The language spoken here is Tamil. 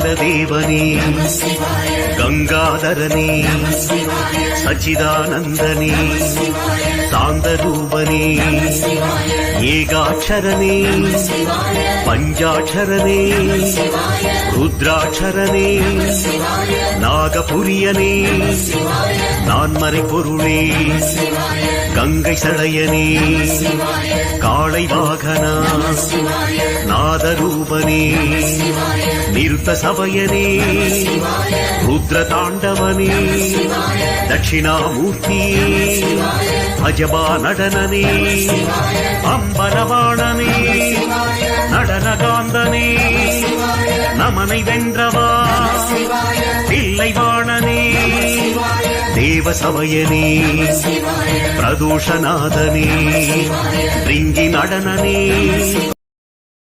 பாலதேவனே கங்காதரனே சச்சிதானந்தனே சாந்தரூபனே ஏகாட்சரனே பஞ்சாட்சரனே ருத்ராட்சரனே நாகபுரியனே நான்மறை பொருளே கங்கை சடையனே காளை வாகனா நாதரூபனே நிருத்த சபையனே ருத்ர தாண்டவனே தட்சிணாமூர்த்தியே அஜபா நடனனே அம்பலவாணனே நடனகாந்தனே நமனை வென்றவா தில்லைவாணனே தேவசமயனே பிரதோஷநாதனே ரிங்கி நடனனே